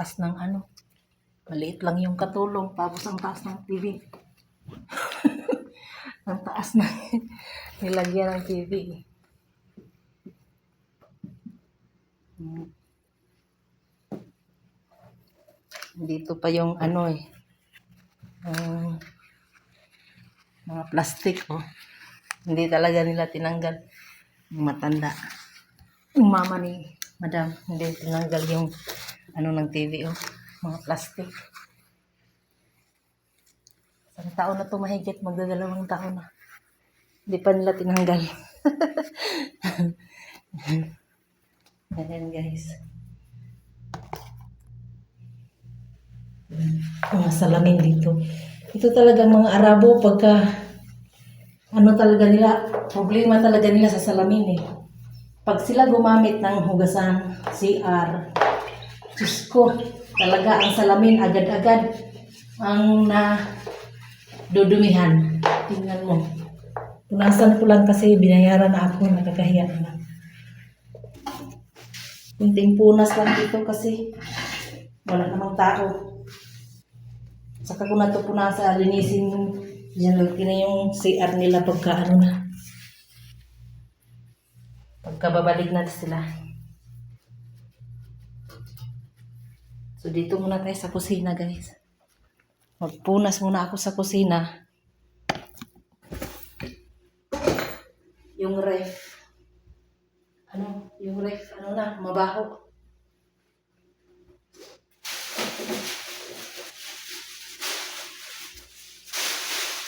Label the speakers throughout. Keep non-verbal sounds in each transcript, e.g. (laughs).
Speaker 1: taas ng ano. Maliit lang yung katulong, tapos ang taas ng TV. (laughs) ang taas na (laughs) nilagyan ng TV. Dito pa yung ano eh. ang mga plastic oh. Hindi talaga nila tinanggal. Matanda. Yung mama ni madam, hindi tinanggal yung ano ng TV oh. Mga plastic. Isang taon na to mahigit, magdadalawang taon na. Hindi pa nila tinanggal. (laughs) Ayan guys. Mga salamin dito. Ito talaga mga Arabo pagka ano talaga nila, problema talaga nila sa salamin eh. Pag sila gumamit ng hugasan, CR, Diyos ko, talaga ang salamin agad-agad ang na dudumihan. Tingnan mo. Punasan ko lang kasi binayaran na ako, nakakahiya na. Kunting punas lang dito kasi wala namang tao. Saka ko na ito punasan, linisin Diyan lang na yung CR nila pagka ano na. Pagka babalik na sila. So dito muna tayo sa kusina guys. Magpunas muna ako sa kusina. Yung ref. Ano? Yung ref, ano na, mabaho.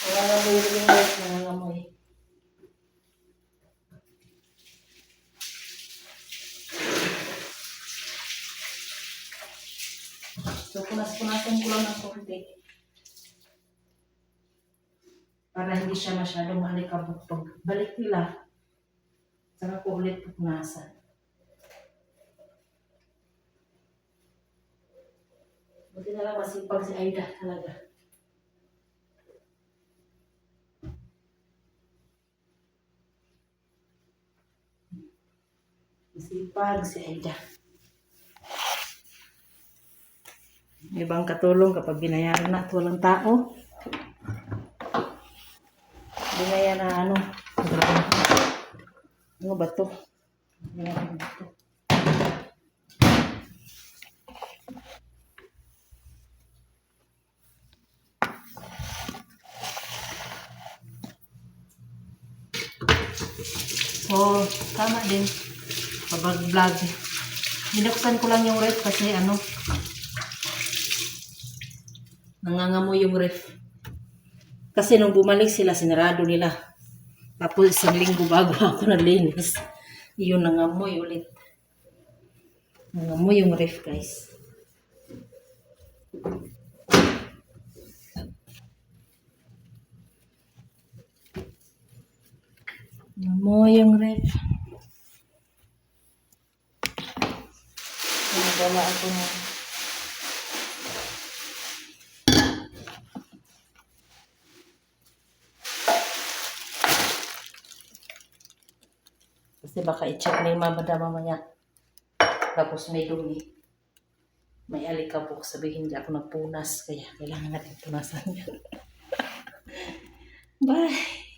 Speaker 1: Nangangamoy yung ref, nangangamoy. So, punas-punasan ko lang ng konti. Para hindi siya masyadong alikabok pag balik nila. Saka ko ulit pupunasan. Buti na lang masipag si Aida talaga. Masipag si Aida. May ibang katulong kapag binayaran na at walang tao. Binaya na ano. Ano ba to? Binayaran ba to? So, tama din. Kapag vlog. Binuksan ko lang yung ref kasi ano, nangangamoy yung ref. Kasi nung bumalik sila, sinarado nila. Tapos isang linggo bago (laughs) ako nalinis. Yun, nangamoy ulit. Nangamoy yung ref, guys. Nangamoy yung ref. Pinagala ako ng Kasi baka i-check na yung mamada mamaya. Tapos may dumi. May alikabok. Sabihin hindi ako nagpunas. Kaya kailangan natin punasan (laughs) yan. Bye!